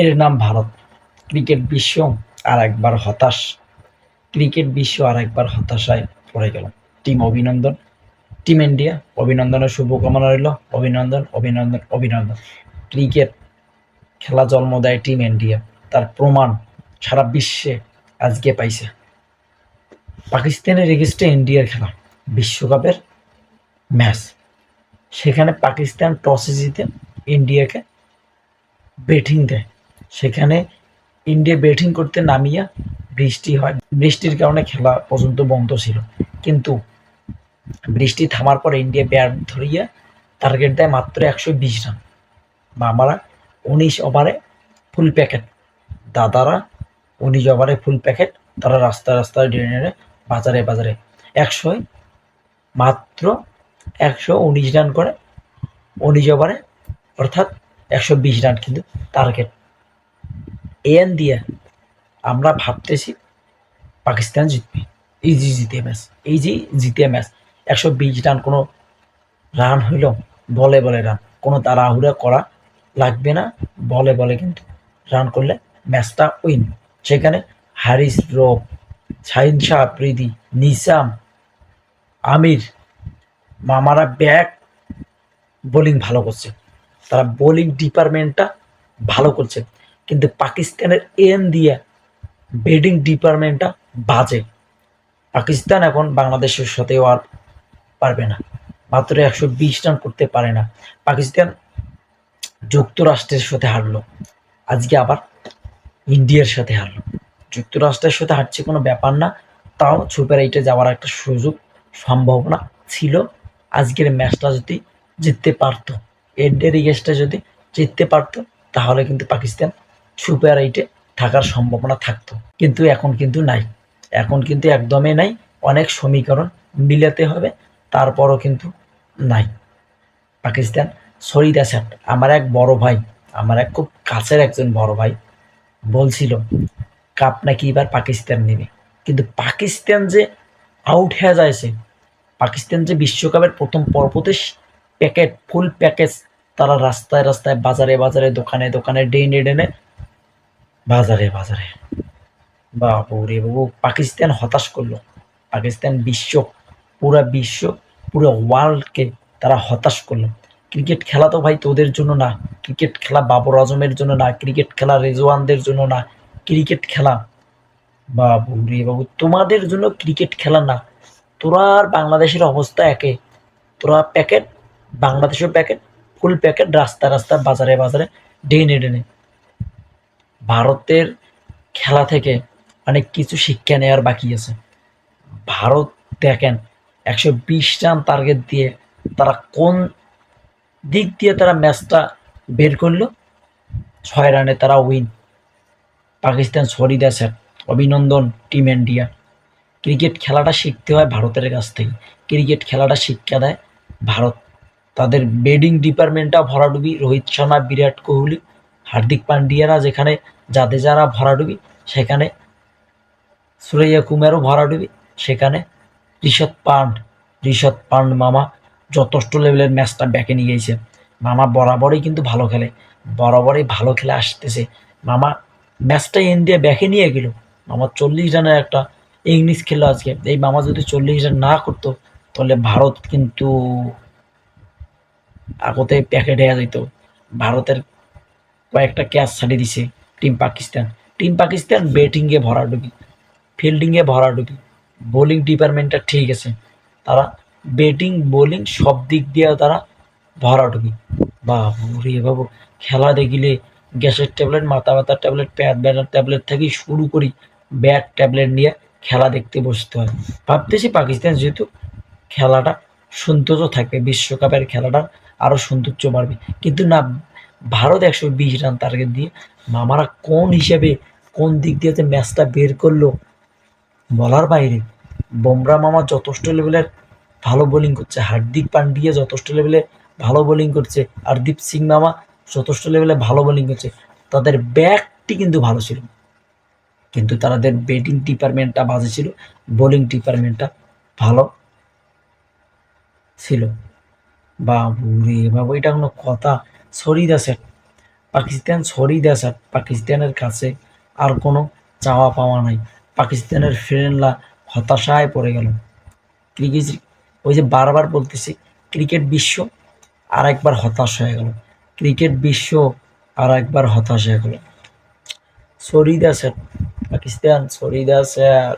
এর নাম ভারত। ক্রিকেট বিশ্ব আর একবার হতাশ। ক্রিকেট বিশ্ব আর একবার হতাশায় পড়ে গেল। টিম অভিনন্দন। টিম ইন্ডিয়া, অভিনন্দনের শুভকামনা রইল। অভিনন্দন অভিনন্দন অভিনন্দন। ক্রিকেট খেলা জন্ম দেয় টিম ইন্ডিয়া। তার প্রমাণ সারা বিশ্বে আজকে পাইছে। পাকিস্তানের এগেস্টে ইন্ডিয়ার খেলা, বিশ্বকাপের ম্যাচ। সেখানে পাকিস্তান টসে জিতে ইন্ডিয়াকে ব্যাটিং দেয়। সেখানে ইন্ডিয়া ব্যাটিং করতে নামিয়া বৃষ্টি হয়। বৃষ্টির কারণে খেলা পর্যন্ত বন্ধ ছিল। কিন্তু বৃষ্টি থামার পর ইন্ডিয়া ব্যাট ধরিয়া টার্গেট দেয় মাত্র একশো বিশ রান। মামারা উনিশ ওভারে ফুল প্যাকেট দাদারা উনিশ ওভারে ফুল প্যাকেট তারা রাস্তায় রাস্তায় ড্রেনে বাজারে বাজারে। একশোয় মাত্র একশো উনিশ রান করে। উনিশ ওভারে অর্থাৎ একশো বিশ রান কিন্তু টার্গেট এন দিয়ে আমরা ভাবতেছি পাকিস্তান জিতবে। ইজি জিতে ম্যাচ ইজি জিতে ম্যাচ, একশো বিশ রান, কোনো রান হইল, বলে বলে রান, কোনো তাড়াহুড়া করা লাগবে না, বলে বলে কিন্তু রান করলে ম্যাচটা উইন। সেখানে হারিস রোপ শাহিন শাহ আফ্রিদি নিসাম, আমির, মামারা ব্যাট বোলিং ভালো করছে। তারা বোলিং ডিপার্টমেন্টটা ভালো করছে। কিন্তু পাকিস্তানের এন দিয়ে ব্যাটিং ডিপার্টমেন্টটা বাজে। পাকিস্তান এখন বাংলাদেশের সাথেও আর পারবে না। মাত্র একশো বিশ রান করতে পারে না। পাকিস্তান যুক্তরাষ্ট্রের সাথে হারলো। আজকে আবার ইন্ডিয়ার সাথে হারলো। যুক্তরাষ্ট্রের সাথে হারছে কোনো ব্যাপার না। তাও সুপার এইটে যাওয়ার একটা সুযোগ, সম্ভাবনা ছিল। আজকের ম্যাচটা যদি জিততে পারতো এডের ইগেসটা যদি জিততে পারতো, তাহলে কিন্তু পাকিস্তান সুপার এইটে থাকার সম্ভাবনা থাকতো। কিন্তু এখন কিন্তু নাই। এখন কিন্তু একদমই নাই। অনেক সমীকরণ মিলাতে হবে, তারপরও কিন্তু নাই। পাকিস্তান, সরিদ আসাদ, আমার এক বড় ভাই, আমার এক খুব কাছের একজন বড় ভাই, বলছিল, কাপ নাকি এবার পাকিস্তান নেবে? কিন্তু পাকিস্তান যে আউট হয়ে যায়ছে পাকিস্তান যে বিশ্বকাপের প্রথম পর্বতে প্যাকেট ফুল প্যাকেজ তারা রাস্তায় রাস্তায়, বাজারে বাজারে, দোকানে দোকানে ডেনে ডেনে বাজারে বাজারে। বাবু রে বাবু, পাকিস্তান হতাশ করল। পাকিস্তান বিশ্ব, পুরা বিশ্ব, পুরো ওয়ার্ল্ডকে তারা হতাশ করল। ক্রিকেট খেলা তো ভাই তোদের জন্য না। ক্রিকেট খেলা বাবর আজমের জন্য না। ক্রিকেট খেলা রেজওয়ানদের জন্য না। ক্রিকেট খেলা। বাবু রে বাবু, তোমাদের জন্য ক্রিকেট খেলা না। তোরা আর বাংলাদেশের অবস্থা একে। তোরা প্যাকেট বাংলাদেশের প্যাকেট ফুল প্যাকেট রাস্তা রাস্তা, বাজারে বাজারে, ডেনে ডেনে। ভারতের খেলা থেকে অনেক কিছু শিক্ষা নেওয়ার বাকি আছে। ভারত দেখেন, একশো বিশ রান টার্গেট দিয়ে তারা কোন দিক দিয়ে তারা ম্যাচটা বের করল? ছয় রানে তারা উইন পাকিস্তান সরিদ স্যার অভিনন্দন টিম ইন্ডিয়া ক্রিকেট খেলাটা শিখতে হয় ভারতের কাছ থেকে। ক্রিকেট খেলাটা শিক্ষা দেয় ভারত। তাদের বেডিং ডিপার্টমেন্টটা ভরাডুবি রোহিত শর্মা বিরাট কোহলি হার্দিক পান্ডিয়ারা যেখানে জাদেজারা ভরাডুবি সেখানে সুরাইয়া কুমারও ভরাডুবি সেখানে ঋষভ পান্ড ঋষভ পান্ড মামা যথেষ্ট লেভেলের ম্যাচটা ব্যাকে নিয়ে গেছে। মামা বরাবরই কিন্তু ভালো খেলে, বরাবরই ভালো খেলে আসতেছে। মামা ম্যাচটা ইন্ডিয়া ব্যাকে নিয়ে গেল। মামা চল্লিশ রানের একটা ইংলিশ খেললো আজকে। এই মামা যদি চল্লিশ রান না করতো, তাহলে ভারত কিন্তু আগতে প্যাকেট হয়ে যেত ভারতের কয়েকটা ক্যাচ ছাড়িয়ে দিছে টিম পাকিস্তান। টিম পাকিস্তান ব্যাটিংয়ে ভরাডুবি ফিল্ডিংয়ে ভরা ভরাডুবি বোলিং ডিপার্টমেন্টটা ঠিক আছে। তারা ব্যাটিং বোলিং সব দিক দিয়ে তারা ভরাডুবি বাবু রে বাবু, খেলা দেখিলে গ্যাসের ট্যাবলেট, মাথা ব্যথার ট্যাবলেট প্যাট ব্যাটার ট্যাবলেট থেকে শুরু করি ব্যাট ট্যাবলেট নিয়ে খেলা দেখতে বসতে হয়। ভাবতেছি পাকিস্তান যেহেতু খেলাটা সৌন্দর্য থাকবে, বিশ্বকাপের খেলাটা আরও সৌন্দর্য বাড়বে। কিন্তু না ভারত একশো বিশ রান টার্গেট দিয়ে মামারা কোন হিসেবে কোন দিক দিয়ে যে ম্যাচটা বের করল বলার বাইরে, বোমরা মামা যথেষ্ট লেভেলের ভালো বোলিং করছে, হার্দিক পান্ডিয়া যথেষ্ট লেভেলে ভালো বোলিং করছে আর দীপ সিং মামা যথেষ্ট লেভেলে ভালো বোলিং করছে। তাদের ব্যাকটি কিন্তু ভালো ছিল, কিন্তু তাদের ব্যাটিং ডিপার্টমেন্টটা বাজে ছিল বোলিং ডিপার্টমেন্টটা ভালো ছিল। বাবু রে বাবু, এটা কোনো কথা। সরিদ আছে পাকিস্তান সরি দেয় পাকিস্তানের কাছে আর কোনো চাওয়া পাওয়া নাই। পাকিস্তানের ফ্রেন্ডরা হতাশায় পড়ে গেল। ক্রিকেট ওই যে বারবার বলতেছি, ক্রিকেট বিশ্ব আর একবার হতাশ হয়ে গেল। ক্রিকেট বিশ্ব আর একবার হতাশ হয়ে গেল। স্যার পাকিস্তান সরি দা স্যার